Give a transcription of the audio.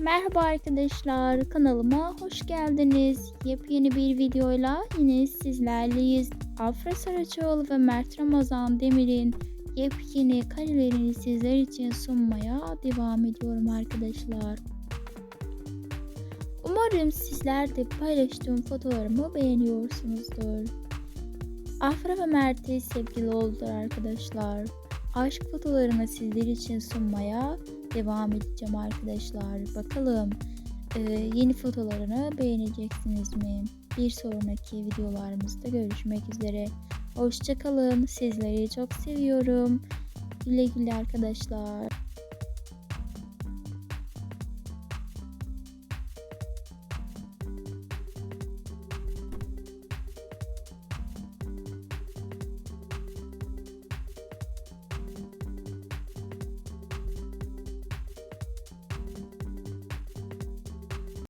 Merhaba arkadaşlar kanalıma hoş geldiniz. Yepyeni bir videoyla yine sizlerleyiz. Afra Saraçoğlu ve Mert Ramazan Demir'in yepyeni karelerini sizler için sunmaya devam ediyorum arkadaşlar. Umarım sizler de paylaştığım fotolarımı beğeniyorsunuzdur. Afra ve Mert'e sevgili oldular arkadaşlar. Aşk fotolarını sizler için sunmaya devam edeceğim arkadaşlar. Bakalım e, yeni fotolarını beğeneceksiniz mi? Bir sonraki videolarımızda görüşmek üzere. Hoşçakalın. Sizleri çok seviyorum. Güle güle arkadaşlar.